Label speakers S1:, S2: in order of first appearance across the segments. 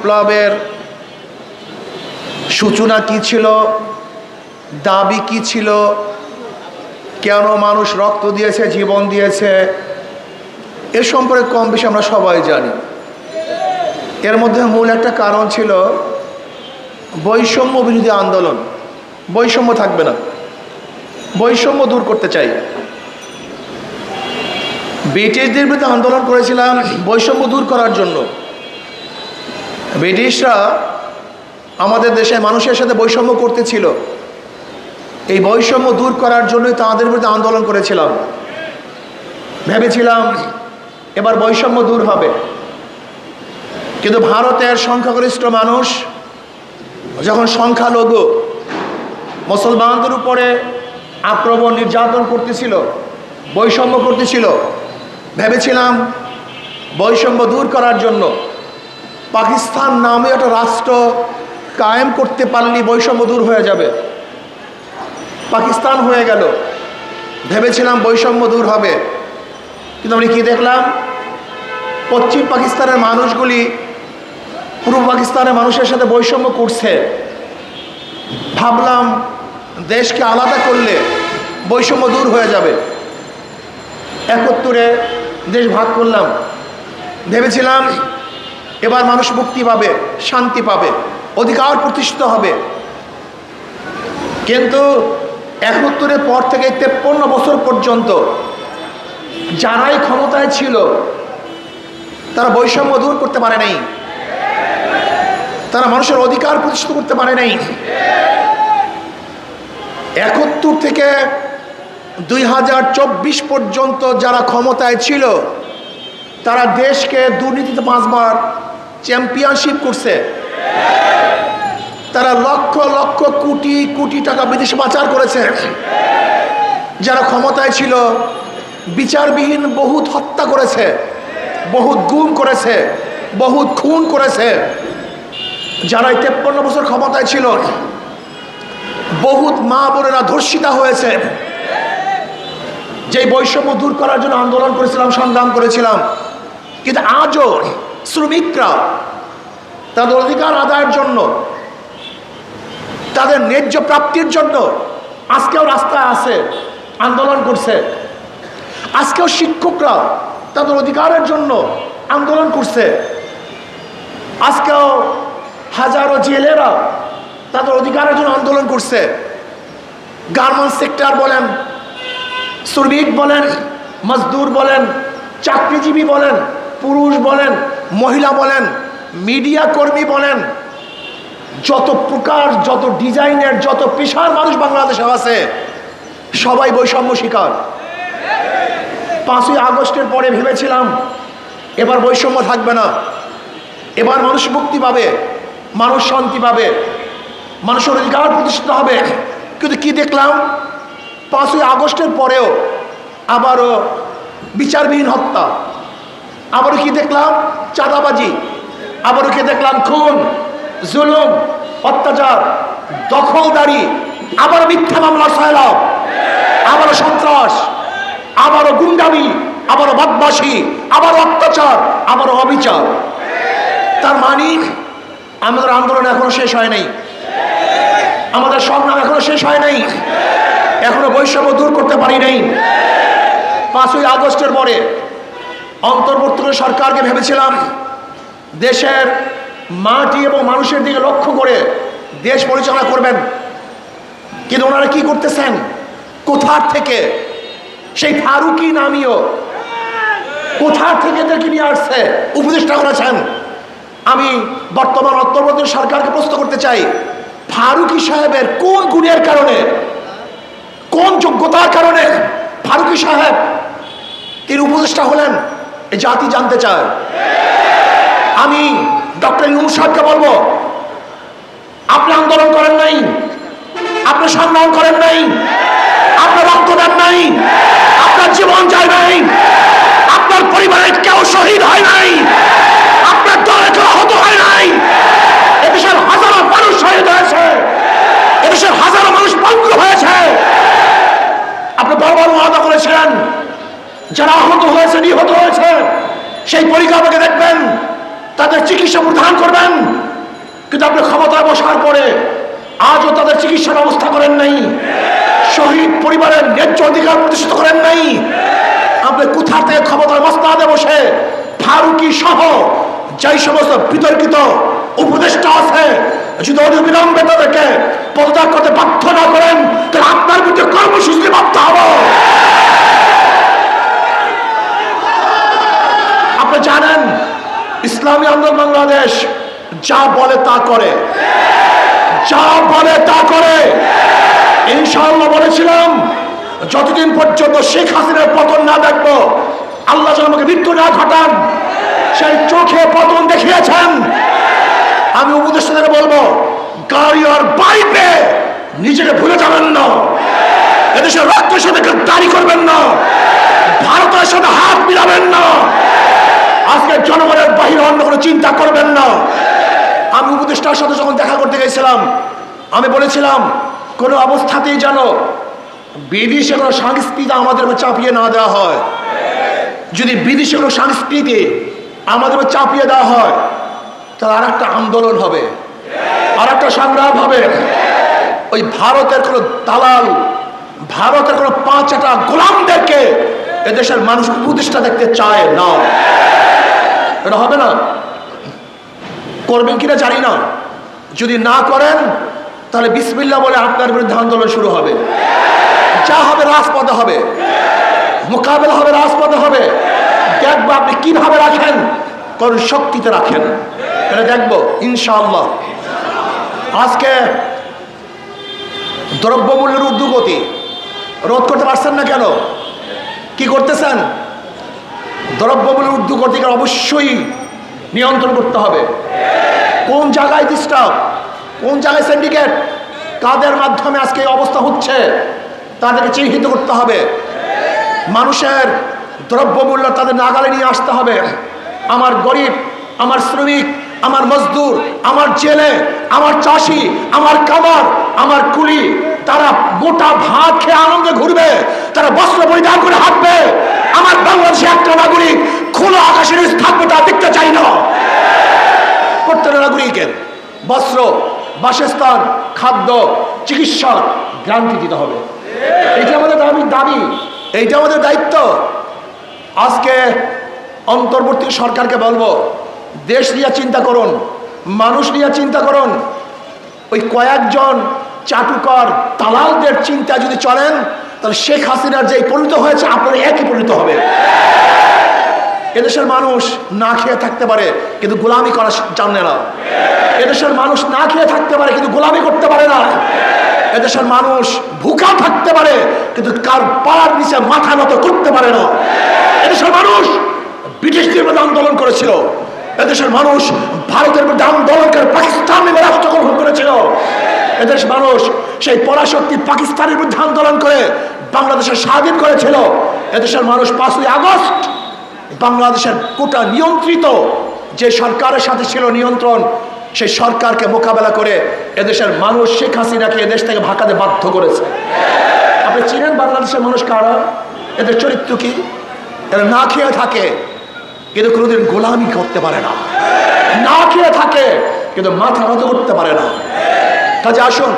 S1: বিপ্লবের সূচনা কি ছিল? দাবি কি ছিল? কেন মানুষ রক্ত দিয়েছে, জীবন দিয়েছে? এ সম্পর্কে কম বেশি আমরা সবাই জানি। এর মধ্যে মূল একটা কারণ ছিল বৈষম্য বিরোধী আন্দোলন। বৈষম্য থাকবে না। বৈষম্য দূর করতে চাই। ব্রিটিশদের বিরুদ্ধে আন্দোলন করেছিলাম বৈষম্য দূর করার জন্য। ব্রিটিশরা আমাদের দেশে মানুষের সাথে বৈষম্য করতেছিল। এই বৈষম্য দূর করার জন্যই তাদের বিরুদ্ধে আন্দোলন করেছিলাম। ভেবেছিলাম এবার বৈষম্য দূর হবে। কিন্তু ভারতের সংখ্যাগরিষ্ঠ মানুষ যখন সংখ্যালঘু মুসলমানদের উপরে আক্রমণ, নির্যাতন করতেছিল, বৈষম্য করতেছিল, ভেবেছিলাম বৈষম্য দূর করার জন্য পাকিস্তান নামে একটা রাষ্ট্র কায়েম করতে পারলে বৈষম্য দূর হয়ে যাবে। পাকিস্তান হয়ে গেল। ভেবেছিলাম বৈষম্য দূর হবে। কিন্তু আমি কি দেখলাম? পশ্চিম পাকিস্তানের মানুষগুলি পূর্ব পাকিস্তানের মানুষের সাথে বৈষম্য করছে। ভাবলাম, দেশকে আলাদা করলে বৈষম্য দূর হয়ে যাবে। একত্তরে দেশ ভাগ করলাম। ভেবেছিলাম এবার মানুষ মুক্তি পাবে, শান্তি পাবে, অধিকার প্রতিষ্ঠিত হবে। কিন্তু একত্তরের পর থেকে তেপ্পন্ন বছর পর্যন্ত যারাই ক্ষমতায় ছিল, তারা বৈষম্য দূর করতে পারে নাই। তারা মানুষের অধিকার প্রতিষ্ঠিত করতে পারে নাই। একাত্তর থেকে দুই হাজার চব্বিশ পর্যন্ত যারা ক্ষমতায় ছিল, তারা দেশকে দুর্নীতিতে পাঁচবার চ্যাম্পিয়নশিপ করছে। তারা লক্ষ লক্ষ কোটি কোটি টাকা বিদেশে পাচার করেছে। যারা ক্ষমতায় ছিল, বিচারবিহীন বহুত হত্যা করেছে, বহুত গুম করেছে, বহুত খুন করেছে। যারা এই তেপ্পন্ন বছর ক্ষমতায় ছিল, বহুত মা বোনেরা ধর্ষিতা হয়েছে। যে বৈষম্য দূর করার জন্য আন্দোলন করেছিলাম, সংগ্রাম করেছিলাম। কিন্তু আজও শ্রমিকরা, তাদের অধিকার আদায়ের জন্য, তাদের ন্যায্য প্রাপ্তির জন্য আজকেও রাস্তায় আছে, আন্দোলন করছে। আজকেও শিক্ষকরা তাদের অধিকারের জন্য আন্দোলন করছে। আজকেও হাজারো জেলেরা তাদের অধিকারের জন্য আন্দোলন করছে। গার্মেন্টস সেক্টর বলেন, শ্রমিক বলেন, মজদুর বলেন, চাকরিজীবী বলেন, পুরুষ বলেন মহিলা বলেন, মিডিয়া কর্মী বলেন, যত প্রকার, যত ডিজাইনের, যত পেশার মানুষ বাংলাদেশে আছে, সবাই বৈষম্য শিকার। পাঁচই আগস্টের পরে ভেবেছিলাম, এবার বৈষম্য থাকবে না। এবার মানুষ মুক্তি পাবে, মানুষ শান্তি পাবে, মানুষের অধিকার প্রতিষ্ঠিত হবে। কিন্তু কি দেখলাম? পাঁচই আগস্টের পরেও আবারও বিচারবিহীন হত্যা। আবারও কি দেখলাম? চাঁদাবাজি। আবারও কি দেখলাম? খুন, জুলুম, অত্যাচার, দখলদারি আবার মিথ্যা মামলা সয়লাভ আবারও সন্ত্রাস, আবারও গুন্ডামি, আবারও বদমাসি আবারও অত্যাচার, আবারও অবিচার। তার মানে আমাদের আন্দোলন এখনও শেষ হয় নাই। আমাদের সংগ্রাম এখনও শেষ হয় নাই। এখনও বৈষম্য দূর করতে পারি নাই। পাঁচই আগস্টের পরে অন্তর্বর্তী সরকারকে ভেবেছিলাম দেশের মাটি এবং মানুষের দিকে লক্ষ্য করে দেশ পরিচালনা করবেন। কিন্তু ওনারা কি করতেছেন? কোথার থেকে? সেই ফারুকি নামীয় কোথার থেকে এদেরকে নিয়ে আসছে? উপদেষ্টা করেছেন। আমি বর্তমান অন্তর্বর্তী সরকারকে প্রশ্ন করতে চাই, ফারুকি সাহেবের কোন গুণের কারণে, কোন যোগ্যতার কারণে ফারুকি সাহেব তিনি উপদেষ্টা হলেন? এই জাতি জানতে চায়। আমি ডক্টর ইউনুস সাহেবকে বলব, আপনি আন্দোলন করেন নাই, আপনি সংগ্রাম করেন নাই, আপনার রক্ত দেন নাই, আপনার জীবন যায় নাই, আপনার পরিবারের কেউ শহীদ হয় নাই, আপনার দলে কেউ আহত হয় নাই। এদেশের হাজারো মানুষ শহীদ হয়েছে এদেশের হাজারো মানুষ পঙ্গু হয়েছে। আপনি বড় ওয়াদা করেছিলেন, যারা আহত হয়েছে, নিহত সেই পরিকাঠামোকে দেখবেন, তাদের চিকিৎসা প্রধান করবেন। কিন্তু আপনি ক্ষমতায় বসার পরে আজও তাদের চিকিৎসার ব্যবস্থা করেন নাই। শহীদ পরিবারের ন্যায্য অধিকার প্রতিষ্ঠিত করেন নাই। আপনি কোথা থেকে ক্ষমতার মস্তাদে বসে ফারুকি সহ যেই সমস্ত বিতর্কিত উপদেষ্টা আছে, যদি অবিলম্বে তাদেরকে পদত্যাগ করতে বাধ্য না করেন তাহলে আপনার বিরুদ্ধে কর্মসূচি বাধ্য হব আপনি জানেন ইসলামী আন্দোলন বাংলাদেশ। যা বলে তা করে। যা বলে তা করে। ইনশাআল্লাহ বলেছিলাম, যতদিন পর্যন্ত শেখ হাসিনার পতন না দেখব, আল্লাহ যেন আমাকে মৃত্যু না ঘটান। সেই চোখে পতন দেখিয়েছেন। আমি উপদেষ্টাদের বলব, গাড়ি আর বাড়িতে নিজেকে ভুলে যাবেন না। এদেশের রক্তের সাথে দাঁড়ি করবেন না। ভারতের সাথে হাত মিলাবেন না। আজকে জনগণের চিন্তা করবেন না। আমি উপদেষ্টার সাথে যখন দেখা করতে গেছিলাম, আমি বলেছিলাম, কোনো অবস্থাতেই যেন বিদেশে কোনো সংস্কৃতি আমাদের চাপিয়ে না দেওয়া হয়। যদি বিদেশে কোনো সংস্কৃতি আমাদের চাপিয়ে দেওয়া হয়, তাহলে আর একটা আন্দোলন হবে আর একটা সংগ্রাম হবে। ওই ভারতের কোনো দালাল, ভারতের কোনো পাঁচটা গোলামদেরকে এদেশের মানুষ উপদেষ্টা দেখতে চায় না। এটা হবে না? করবেন কিনা জানি না। যদি না করেন, তাহলে বিসমিল্লা বলে আপনার বিরুদ্ধে আন্দোলন শুরু হবে। যা হবে রাজপথে হবে। মোকাবেলা হবে রাজপথে হবে। দেখব আপনি কীভাবে রাখেন। কোন শক্তিতে রাখেন। এটা দেখব, ইনশাআল্লাহ। আজকে দ্রব্যমূল্যের ঊর্ধ্বগতি। রোধ করতে পারছেন না কেন? কি করতেছেন? দ্রব্যমূল্যের ঊর্ধ্বগতিকে অবশ্যই নিয়ন্ত্রণ করতে হবে। কোন জায়গায় ডিস্টার্ব কোন জায়গায় সিন্ডিকেট কাদের মাধ্যমে আজকে এই অবস্থা হচ্ছে? তাদেরকে চিহ্নিত করতে হবে। মানুষের দ্রব্যমূল্য তাদের নাগালে নিয়ে আসতে হবে। আমার গরিব, আমার শ্রমিক, আমার মজদুর, আমার জেলে, আমার চাষি, আমার কামার আমার কুলি, তারা গোটা ভাত খেয়ে আনন্দে ঘুরবে, তারা বস্ত্র পরিধান করে হাঁটবে। আমার বাংলাদেশে একটা নাগরিক খোলা আকাশের থাকবে দেখতে চাই না। প্রত্যেক নাগরিকের বস্ত্র, বাসস্থান, খাদ্য, চিকিৎসা গ্রান্তি দিতে হবে। এইটা আমাদের দাবি দাবি এইটা আমাদের দায়িত্ব। আজকে অন্তর্বর্তী সরকারকে বলব, দেশ নিয়ে চিন্তা করুন, মানুষ নিয়ে চিন্তা করুন। ওই কয়েকজন চাটুকর দালালদের চিন্তা যদি চলেন, তাহলে শেখ হাসিনার যে পরিণত হয়েছে, আপনার একই পরিণত হবে। এদেশের মানুষ না খেয়ে থাকতে পারে, কিন্তু গোলামি করা জানে না। এদেশের মানুষ না খেয়ে থাকতে পারে, কিন্তু গোলামি করতে পারে না। এদেশের মানুষ ভুকা থাকতে পারে, কিন্তু কার পাড়ার নিচে মাথা নত করতে পারে না। এদেশের মানুষ ব্রিটিশদের বিরুদ্ধে আন্দোলন করেছিল। এদেশের মানুষ ভারতের বিরুদ্ধে আন্দোলন করে পাকিস্তান গ্রহণ করেছিল। এদেশ মানুষ সেই পরাশক্তি পাকিস্তানের বিরুদ্ধে আন্দোলন করে বাংলাদেশের স্বাধীন করেছিল। এদেশের মানুষ পাঁচই আগস্ট বাংলাদেশের গোটা নিয়ন্ত্রিত, যে সরকারের সাথে ছিল নিয়ন্ত্রণ, সেই সরকারকে মোকাবেলা করে এদেশের মানুষ শেখ হাসিনাকে এদেশ থেকে ভাকাতে বাধ্য করেছে। আপনি চিনেন বাংলাদেশের মানুষ কারা? এদের চরিত্র কি? এরা না খেয়ে থাকে, কিন্তু কোনোদিন গোলামি করতে পারে না। না খেয়ে থাকে, কিন্তু মাথা নত করতে পারে না। কাজে আসুন,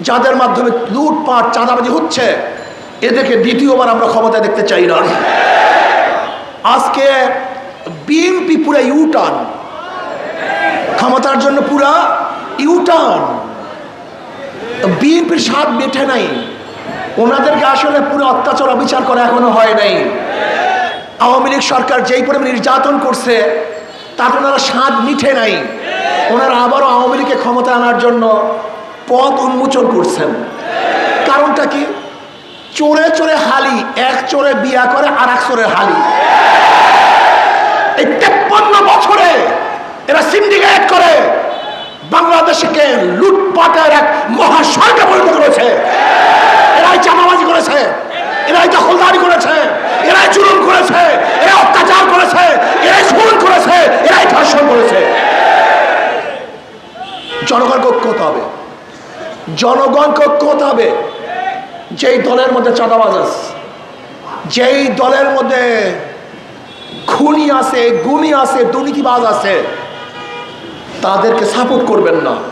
S1: যাদের মাধ্যমে লুটপাট, চাঁদাবাজি হচ্ছে, এদেরকে দ্বিতীয়বার আমরা ক্ষমতায় দেখতে চাই না। আজকে বিএনপি পুরো ইউটার্ন ক্ষমতার জন্য পুরা ইউটার্ন বিএনপির স্বাদ মেটে নাই। ওনাদেরকে আসলে পুরো অত্যাচার, অবিচার করা এখনও হয় নাই। আওয়ামী লীগ সরকার যেই পরিমাণ নির্যাতন করছে তাতে ওনারা স্বাদ মিঠে নাই। ওনারা আবারও আওয়ামী লীগকে ক্ষমতা আনার জন্য পথ উন্মোচন করছেন। কারণটা কি? চোরে চোরে হালি, এক চোরে বিয়া করে আর এক চোরের হালি। এই তেপ্পান্ন বছরে এরা সিন্ডিকেট করে বাংলাদেশকে লুটপাটের এক মহাসড়কে পরিণত করেছে। এরাই চাঁদাবাজি করেছে, এরাই দখলদারি করেছে, এরাই চুরন করেছে এরা অত্যাচার করেছে, এরাই খুন করেছে, এরাই ধর্ষণ করেছে। জনগণকে ঐক্য হতে হবে, জনগণকে ঐক্য হতে হবে। যেই দলের মধ্যে চাঁদাবাজ আছে, যেই দলের মধ্যে খুনি আছে গুমি আছে দুর্নীতিবাজ আছে তাদেরকে সাপোর্ট করবেন না।